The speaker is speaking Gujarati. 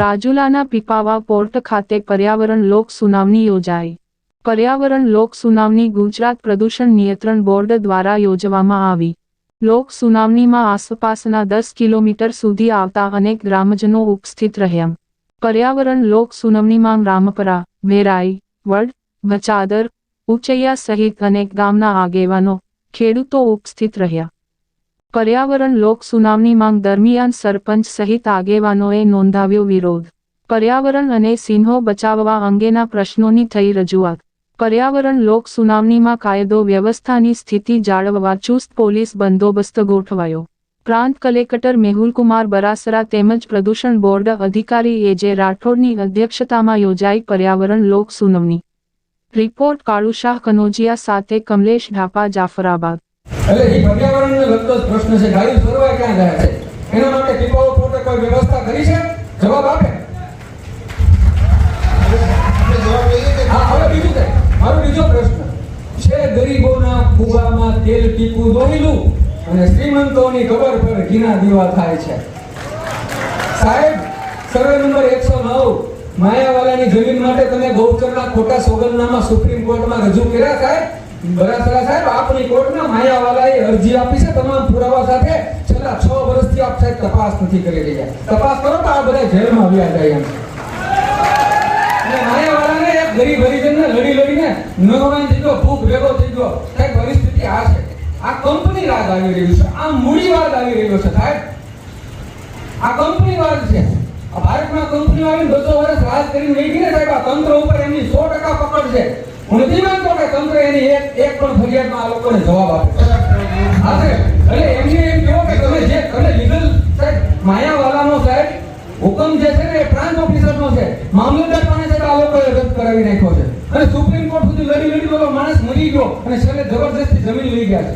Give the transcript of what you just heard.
રાજુલાના પીપાવા પોર્ટ ખાતે પર્યાવરણ લોક સુનાવણી યોજાઈ. પર્યાવરણ લોક સુનાવણી ગુજરાત પ્રદૂષણ નિયંત્રણ બોર્ડ દ્વારા યોજવામાં આવી. લોક સુનાવણીમાં આસપાસના દસ કિલોમીટર સુધી આવતા અનેક ગ્રામજનો ઉપસ્થિત રહ્યા. પર્યાવરણ લોક સુનાવણીમાં રામપરા, વેરાઈ, વડ બચાદર ઉચૈયા સહિત અનેક ગામના આગેવાનો ખેડૂતો ઉપસ્થિત રહ્યા. પર્યાવરણ લોક સુનાવણી માંગ દરમિયાન સરપંચ સહિત આગેવાનોએ નોંધાવ્યો વિરોધ. પર્યાવરણ અને સિંહો બચાવવા અંગેના પ્રશ્નોની થઈ રજૂઆત. પર્યાવરણ લોક સુનાવણીમાં કાયદો વ્યવસ્થાની સ્થિતિ જાળવવા ચુસ્ત પોલીસ બંદોબસ્ત ગોઠવાયો. પ્રાંત કલેક્ટર મેહુલકુમાર બરાસરા તેમજ પ્રદૂષણ બોર્ડ અધિકારી એજે રાઠોડની અધ્યક્ષતામાં યોજાઈ પર્યાવરણ લોક સુનાવણી. રિપોર્ટ કાળુશાહ કનોજિયા સાથે કમલેશ ઢાપા જાફરાબાદ. એટલે એ પર્યાવરણને લગતો જ પ્રશ્ન છે ગાડી ફરવા ક્યાં ગયા છે? એના માટે પીપાઓ પોતે કોઈ વ્યવસ્થા કરી છે? જવાબ આપે. મારો બીજો પ્રશ્ન. છે ગરીબોના ફુગામાં તેલ ટીપું દોરેલું અને શ્રીમંતોની કબર પર ઘીના દીવા થાય છે? સાહેબ, સર્વે નંબર એકસો નવ, માયાવાલાની જમીન માટે તમે ગૌચરના ખોટા સોગંદનામા સુપ્રીમ કોર્ટમાં રજૂ કર્યા સાહેબ? બરાસરા સાહેબ, આપની કોર્ટમાં માયાવાલાએ અરજી આપી છે તમામ પુરાવા સાથે. છેલ્લા છ વર્ષથી આપ સાહેબ તપાસ નથી કરી રહ્યા. તપાસ કરો તો આ બધા જેલમાં આવ્યા જાય એમ. માયાવાલાને એક ગરીબ હરિજનને લડી લડીને નવાઈ ગયો, ભૂખ ભેગો થઈ ગયો. સાહેબ, પરિસ્થિતિ આ છે. આ કંપની રાજ આવી રહ્યું છે. આ મૂડીવાદ આવી રહ્યો છે, સાહેબ. આ કંપનીવાદ છે. ભારતમાં કંપનીઓ આવીને બસો વર્ષ રાજ કરીને ગઈ ને સાહેબ, આ તંત્ર ઉપર એમની સો ટકા પકડ છે. હું નથી માનતો તંત્ર એની એક એક પણ ફરિયાદમાં આ લોકોને જવાબ આપે એટલે એમને એમ કહો કે તમે જે તમે લીગલ સાહેબ, માયાવાલાનો સાહેબ, હુકમ જે છે ને એ પ્રાંત ઓફિસરનો છે. મામલતદાર પાસે સાહેબ આ લોકોએ રદ કરાવી નાખ્યો છે. અને સુપ્રીમ કોર્ટ સુધી લડી લડી બોલો, માણસ મરી ગયો અને છેલ્લે જબરજસ્તી જમીન લઈ ગયા છે.